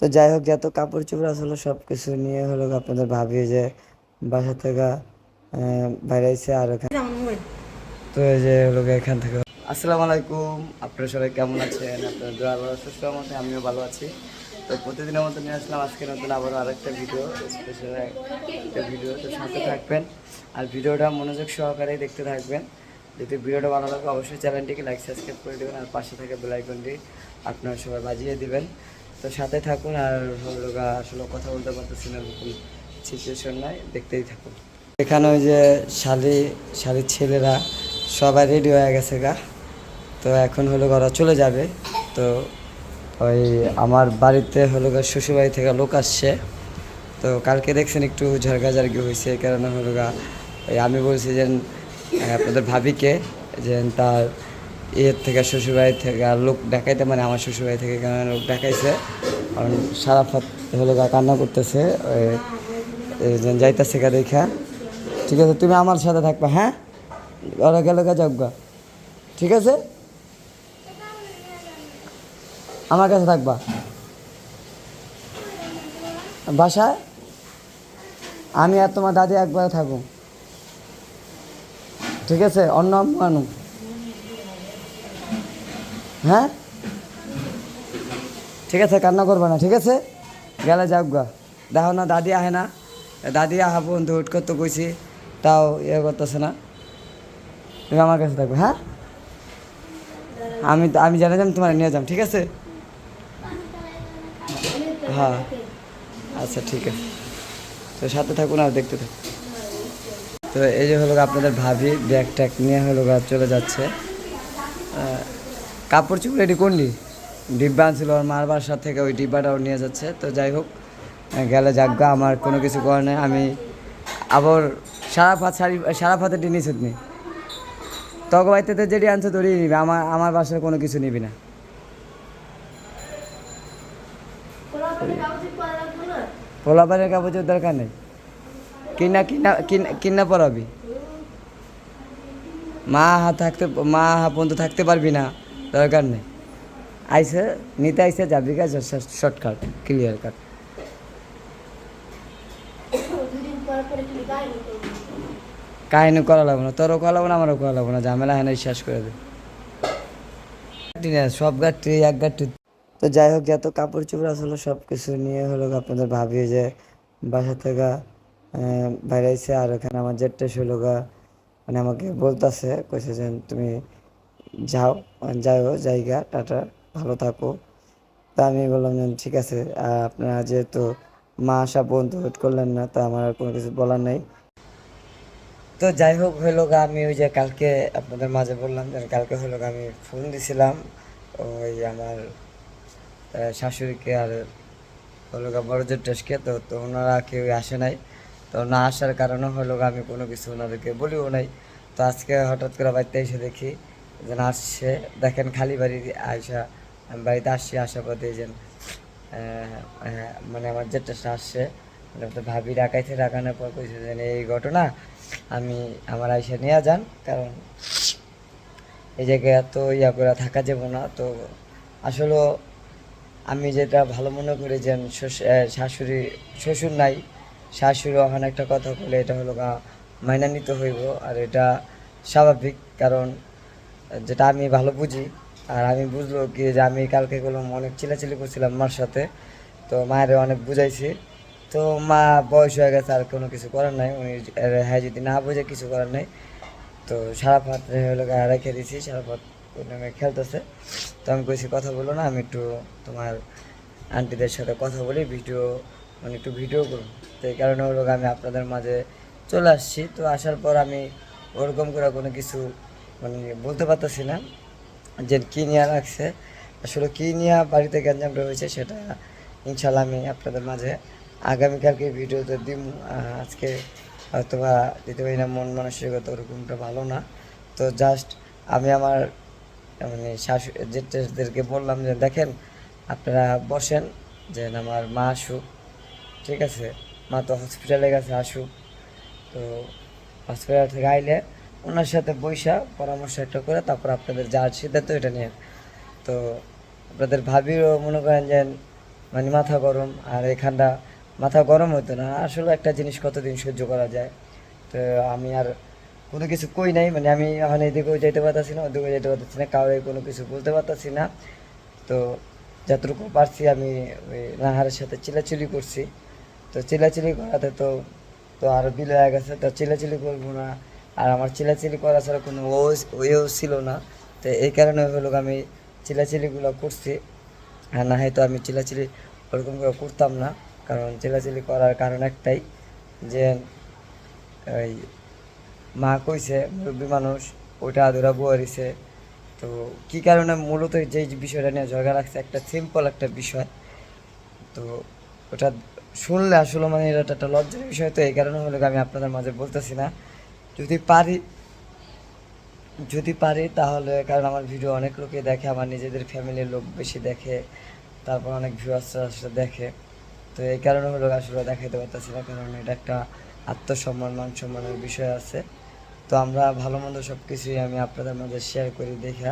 তো যাই হোক যত কাপড় চোপড় আসলে সব কিছু নিয়ে হলো আপনাদের ভাবি যে বাসা থেকে আহ, বাইরে এসে আর ওখানে তো এই যে হলো এখান থেকে। আসসালামু আলাইকুম আপনারা সবাই কেমন আছেন? আপনার দোয়া ভালো সুস্থ মতে আমিও ভালো আছি। তো প্রতিদিনের মতো নিয়ে আসলাম আজকে নতুন আবারও আরেকটা ভিডিও স্পেশাল একটা ভিডিও তো সাথে থাকবেন। আর ভিডিওটা মনোযোগ সহকারেই দেখতে থাকবেন। যদি ভিডিওটা ভালো লাগে অবশ্যই চ্যানেলটিকে লাইক সাবস্ক্রাইব করে দেবেন আর পাশে থাকা বেল আইকনটি আপনারা সবাই বাজিয়ে দিবেন। তো সাথে থাকুন আর হলো আসলে কথা বলতে পারতেছি না, এরকম সিচুয়েশন নাই, দেখতেই থাকুন। এখানে ওই যে শালি, শালির ছেলেরা সবাই রেডি হয়ে গেছে গা। তো এখন হলো ওরা চলে যাবে। তো ওই আমার বাড়িতে হলো গা শ্বশুরবাড়ি থেকে লোক আসছে। তো কালকে দেখছেন একটু ঝরগাঝারগি হয়েছে, এই কারণে হলো গা আমি বলছি যে আপনাদের ভাবিকে যে, তার ইয়ের থেকে শ্বশুরবাড়ি থেকে আর লোক ডাকাইতে মানে আমার শ্বশুরবাড়ি থেকে কারণ লোক ডাকাইছে। কারণ সারা ফাত হলো কান্না করতেছে যাইতেছে গা দেখা। ঠিক আছে, তুমি আমার সাথে থাকবা হ্যাঁ? ওরা গেলে গা গা। ঠিক আছে? আমার কাছে থাকবা। বাসায়? আমি আর তোমার দাদি একবার থাকব ঠিক আছে? অন্য মানু হ্যাঁ? ঠিক আছে, কান্না করবে না, ঠিক আছে? গেলে যাক গা। দেখো না, দাদি আহে না। দাদি আহা বন্ধু, হুট করতে কইছি, তাও ইয়ে করতেছে না। তুমি আমার কাছে থাকবে হ্যাঁ? আমি আমি জানি আমি তোমার নিয়ে যাম, ঠিক আছে? হ্যাঁ। আচ্ছা ঠিক আছে। তো সাথে থাকুন আর দেখতে থাকুন। তো এই যে হলো আপনাদের ভাবি, ব্যাগ ট্যাগ নিয়ে হলো চলে যাচ্ছে। কাপড় চোপড় রেডি করলি? ডিব্বা আনছিল ওর মার বাসার থেকে, ওই ডিব্বাটাও নিয়ে যাচ্ছে। তো যাই হোক গেলে যাজ্ঞা আমার কোনো কিছু করার নেই। আমি আবার সারা ফাত শাড়ি সারা ফাতে নিষেধ নেই তখন বাড়িতে যেটি আনছে তোরই নিবি, আমার আমার বাসার কোনো কিছু নিবি না। পোলা পোলাপানের কাপড়ের দরকার নেই। কিনা কিনা কিনা পরাবি। মা হা থাকতে, মা হা পর্যন্ত থাকতে পারবি না। দরকার নেই। আইসে নিতে আইসে যাবি কাজ শর্টকাট ক্লিয়ার কাট কাহিনী করা লাগবো না তোরও করা লাগবো না আমারও করা লাগবো না ঝামেলা হ্যাঁ শেষ করে দে। সব গাঠি এক গাঠি তো যাই হোক যত কাপড় চোপড় আসলে সব কিছু নিয়ে হলো আপনাদের ভাবি যে বাসা থেকে বাইরে আর ওখানে আমার জেটটা ছিল গা মানে আমাকে বলতেছে কইছে যে তুমি যাও যাও, জায়গা, টাটা, ভালো থাকো। তা আমি বললাম যে, ঠিক আছে আপনারা যেহেতু মা আসা বন্ধু হুট করলেন না, তা আমার আর কোনো কিছু বলার নেই। তো যাই হোক, হইল গা, আমি ওই যে কালকে আপনাদের মাঝে বললাম যে, কালকে হইল গা, আমি ফোন দিছিলাম। ওই আমার শাশুড়িকে আর হলো গা, বড় টেস্টকে তো তো ওনারা কেউ আসে নাই। তো না আসার কারণে হলো আমি কোনো কিছু ওনাদেরকে বলিও নাই। তো আজকে হঠাৎ করে বাড়িতে এসে দেখি যে না আসছে। দেখেন খালি বাড়ি আইসা, আমি বাড়িতে আসছি, আসার পথে যেন মানে আমার টেস্ট আসছে। মানে তো ভাবি রাখাইছে রাখানোর পর কইছে যে এই ঘটনা, আমি আমার আইসা নিয়ে যান, কারণ এই জায়গায় এত ইয়া করে থাকা যাব না। তো আসলে আমি যেটা ভালো মনে করি যে শাশুড়ি, শ্বশুর নাই, শাশুড়ি ওখানে একটা কথা বলে, এটা হলো মাইনা নিতে হইব, আর এটা স্বাভাবিক, কারণ যেটা আমি ভালো বুঝি। আর আমি বুঝলো কি যে আমি কালকে গেলাম অনেক চিলাচিলি করছিলাম মার সাথে। তো মায়ের অনেক বুঝাইছি। তো মা বয়স হয়ে গেছে, আর কোনো কিছু করার নাই। উনি হ্যাঁ যদি না বুঝে কিছু করার নাই। তো সারা হলো রেখে দিয়েছি সারা ওই নামে খেলতেছে। তো আমি কইছি, কথা বলো না, আমি একটু তোমার আন্টিদের সাথে কথা বলি ভিডিও মানে একটু ভিডিও করুন তো এই কারণে হলো আমি আপনাদের মাঝে চলে আসছি। তো আসার পর আমি ওরকম করে কোনো কিছু মানে বলতে পারতেছি না যে কী নিয়ে রাখছে। আসলে কী নিয়ে বাড়িতে গ্যাঞ্জামটা হয়েছে সেটা ইনশাল্লাহ আমি আপনাদের মাঝে আগামীকালকে ভিডিওতে দিব আজকে হয়তো বা দিতে পারি না, মন মানসিকতা ওরকমটা ভালো না। তো জাস্ট আমি আমার মানে শাশু, জেঠদেরকে বললাম যে, দেখেন, আপনারা বসেন, যে আমার মা আসুক, ঠিক আছে? মা তো হসপিটালে গেছে, আসুক। তো হসপিটাল থেকে আইলে ওনার সাথে বৈশা পরামর্শ একটা করে তারপর আপনাদের যার সিদ্ধান্ত এটা নিয়ে। তো আপনাদের ভাবিও মনে করেন যে মানে মাথা গরম, আর এখানটা মাথা গরম হতো না। আসলে একটা জিনিস কতদিন সহ্য করা যায়। তো আমি আর কোনো কিছু কই নাই মানে আমি এখন এদিকেও যেতে পারতাছি না, ওদিকেও যেতে পারতাছি না, কাউরে কোনো কিছু বলতে পারতাছি না। তো যতটুকু পারছি আমি ওই নাহারের সাথে চিলাচিলি করছি। তো চিলাচিলি করাতে তো তো আরও বিল হয়ে গেছে, তো চিলাচিলি করব না। আর আমার চিলাচিলি করা ছাড়া কোনো ওয়েও ছিল না। তো এই কারণে হলো আমি চিলাচিলিগুলো করছি। আর না হয়তো আমি চিলাচিলি ওরকম করে করতাম না, কারণ চিলাচিলি করার কারণ একটাই যে, ওই মা কইছে, মুরব্বী মানুষ ওটা আদুরা বুয়ারিছে তো কি কারণে মূলত যে বিষয়টা নিয়ে ঝগড়া লাগছে, একটা সিম্পল একটা বিষয়। তো ওটা শুনলে আসলে মানে এটা একটা লজ্জার বিষয়। তো এই কারণে হলো আমি আপনাদের মাঝে বলতেছি না। যদি পারি যদি পারি তাহলে, কারণ আমার ভিডিও অনেক লোকে দেখে, আমার নিজেদের ফ্যামিলির লোক বেশি দেখে, তারপর অনেক ভিউ আসতে আসতে দেখে। তো এই কারণে হলো আসলে দেখাইতে পারতেছি না, কারণ এটা একটা আত্মসম্মান মান সম্মানের বিষয় আছে। তো আমরা ভালো মন্দ সব কিছুই আমি আপনাদের মাঝে শেয়ার করি দেখা।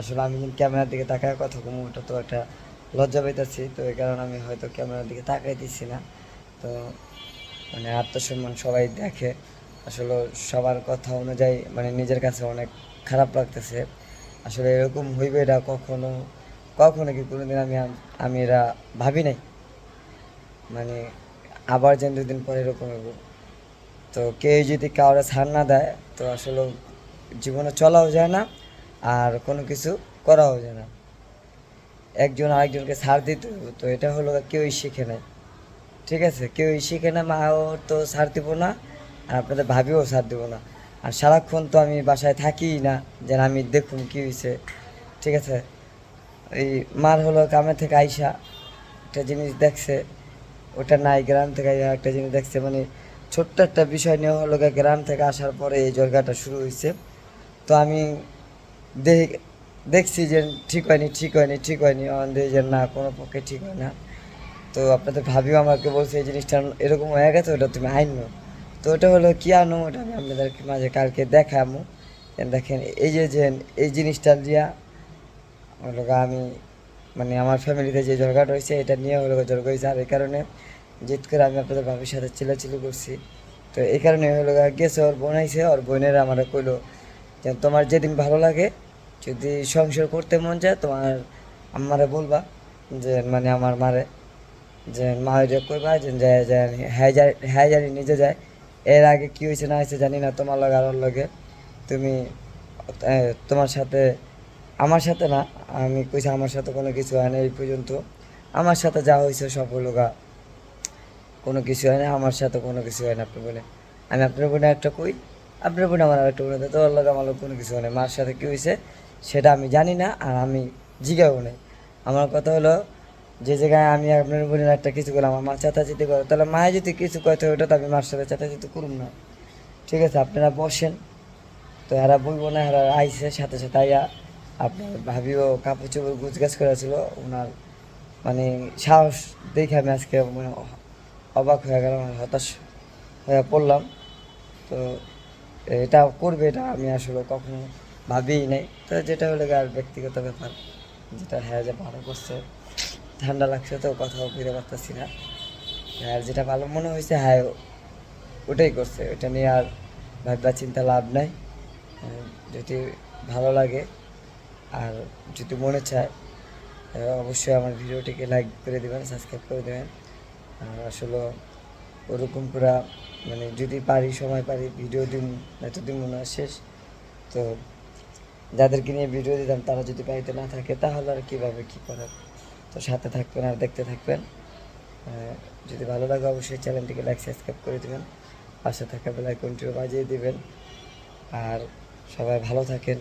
আসলে আমি ক্যামেরার দিকে তাকায় কথা কম ওটা তো একটা লজ্জা পাইতেছি, তো এই কারণে আমি হয়তো ক্যামেরার দিকে তাকাইতেছি না। তো মানে আত্মসম্মান সবাই দেখে। আসলে সবার কথা অনুযায়ী মানে নিজের কাছে অনেক খারাপ লাগতেছে। আসলে এরকম হইবে এটা কখনো কখনো কি কোনোদিন আমি আমি এরা ভাবি নাই? মানে আবার যেন দুদিন পরে এরকম হইব। তো কেউ যদি কাউরে ছাড় না দেয়, তো আসলে জীবনে চলাও যায় না আর কোনো কিছু করাও যায় না। একজন আরেকজনকে ছাড় দিত তো এটা হলো কেউই শিখে নাই। ঠিক আছে, কেউই শিখে না মাও তো ছাড় দিব না। আর আপনাদের ভাবিও ছাড় দেবো না। আর সারাক্ষণ তো আমি বাসায় থাকি না, যেন আমি দেখুন কী হয়েছে ঠিক আছে? এই মার হলো কামে থেকে আইসা, একটা জিনিস দেখছে, ওটা নাই, গ্রাম থেকে আইসা একটা জিনিস দেখছে মানে ছোট্ট একটা বিষয় নিয়ে হলো গ্রাম থেকে আসার পরে এই জর্গাটা শুরু হয়েছে তো আমি দেখ দেখছি যে ঠিক হয়নি ঠিক হয়নি ঠিক হয়নি আমার দেখি যে না, কোনো পক্ষে ঠিক হয় না। তো আপনাদের ভাবিও আমাকে বলছে এই জিনিসটা এরকম হয়ে গেছে, ওটা তুমি আইনো তো ওটা হলো কি আনো ওটা আমি আপনাদেরকে মাঝে কালকে দেখামো। দেখেন, এই যে যে এই জিনিসটা দিয়া হলো আমি মানে আমার ফ্যামিলিতে যে ঝগড়াটা হয়েছে, এটা নিয়ে হলো ঝগড়া হয়েছে। আর এই কারণে জিত করে আমি আপনাদের ভাবির সাথে চিলাচিলি করছি। তো এই কারণে হলো গেছে, ওর বোন আইছে, ওর বোনের আমার কইলো যে, তোমার যেদিন ভালো লাগে, যদি সংসার করতে মন যায়, তোমার আমারে বলবা যে মানে আমার মারে, যে, মা কইবা যে যায় যায় হ্যাঁ যায় হ্যাঁ জানি নিজে যায় এর আগে কি হয়েছে না হয়েছে জানি না, তোমার লগে আর ওর লগে। তুমি তোমার সাথে, আমার সাথে না, আমি কইছি আমার সাথে কোনো কিছু হয় না এই পর্যন্ত। আমার সাথে যা হয়েছে সব হলো গা, কোনো কিছু হয় না, আমার সাথে কোনো কিছু হয় না আপনি বলে আমি আপনার বোনে একটা কই, আপনার বোনে আমার আরেকটা বোনে, তো ওর লগে আমার কোনো কিছু হয় না। মার সাথে কী হয়েছে, সেটা আমি জানি না, আর আমি জিজ্ঞাও নেই। আমার কথা হলো যে জায়গায় আমি আপনার বোনের একটা কিছু করলাম, আমার চাতাচিতি করে, তাহলে মায়ে যদি কিছু কয় তো ওটা তো আমি মার সাথে চাতাচিতি করুন না। ঠিক আছে, আপনারা বসেন। তো এরা বলব না, এরা আইসে সাথে সাথে আইয়া আপনার ভাবিও কাপড় চোপড় গুছ গাছ করেছিল ওনার মানে সাহস দেখে আমি আজকে মানে অবাক হয়ে গেলাম হতাশ হয়ে পড়লাম। তো এটা করবে, এটা আমি আসলে কখনো ভাবিই নাই। তো যেটা হলো আর ব্যক্তিগত ব্যাপার, যেটা হ্যাঁ যে ভালো করছে। ঠান্ডা লাগছে তো, কথাও বুঝতে পারতেছি না। আর যেটা ভালো মনে হয়েছে হ্যাঁ ওটাই করছে। ওটা নিয়ে আর ভাববা চিন্তা লাভ নাই। যদি ভালো লাগে, আর যদি মনে চায় অবশ্যই আমার ভিডিওটিকে লাইক করে দেবেন সাবস্ক্রাইব করে দেবেন। আর আসলে ওরকম করে মানে যদি পারি, সময় পারি, ভিডিও দিন, এতদিন মনে হয় শেষ। তো যাদেরকে নিয়ে ভিডিও দিতাম, তারা যদি বাড়িতে না থাকে, তাহলে আর কীভাবে কী করার? তো সাথে থাকবেন আর দেখতে থাকবেন। যদি ভালো লাগে অবশ্যই চ্যানেলটিকে লাইক সাবস্ক্রাইব করে দেবেন। পাশে থাকা বেলায় কন্টিনিউ বাজিয়ে দিবেন। আর সবাই ভালো থাকেন,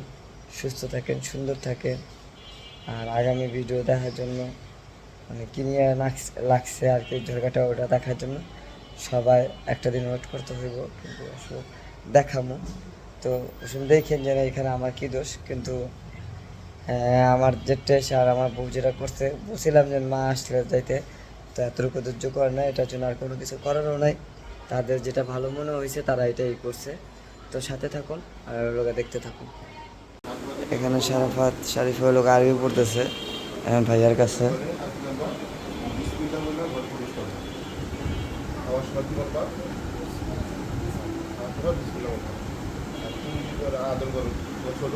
সুস্থ থাকেন, সুন্দর থাকেন। আর আগামী ভিডিও দেখার জন্য মানে কি নিয়ে লাগছে আর কি ঝরকাটা ওটা দেখার জন্য। সবাই একটা দিন ওয়েট করতে হইব, কিন্তু দেখামো। তো দেখেন যে না এখানে, আমার কি দোষ? কিন্তু আমার যে টেস্ট আর আমার বউ যেটা করছে, বলছিলাম যে মা আসলে যাইতে, তো এতটুকু ধৈর্য করে না এটার জন্য আর কোনো কিছু করারও নাই। তাদের যেটা ভালো মনে হয়েছে, তারা এটাই করছে। তো সাথে থাকুন, আর লোকে দেখতে থাকুন। এখানে শারাফাত শারিফ লোক আরবি পড়তেছে ভাইয়ার কাছে। আমার ওরা আদর করো তোমার ছোট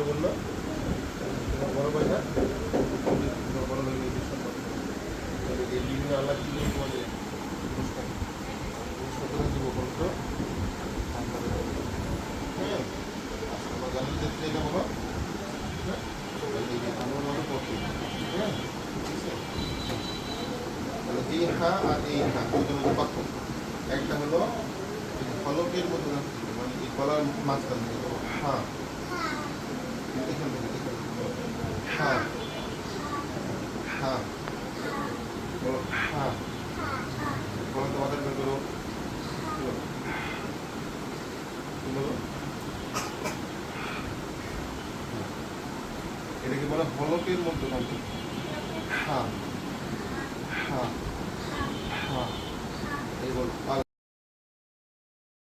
বড় ভাই বড় ভাই করবে তাহলে এই বিভিন্ন আল্লাহ কি তোমাদের পুরস্কার পুরস্কার করে হ্যাঁ। আমরা জানি যে এটা বলো হ্যাঁ এই হ্যাঁ হা আর এই হা দুটোর মধ্যে একটা হলো ফলকের মধ্যে মানে এই কলার মাঝখান থেকে তো হা এখান থেকে এখান থেকে বলো। হা হা বলো হা বলো তোমাদের বের এটাকে বলে হলকের মধ্যে রাখতে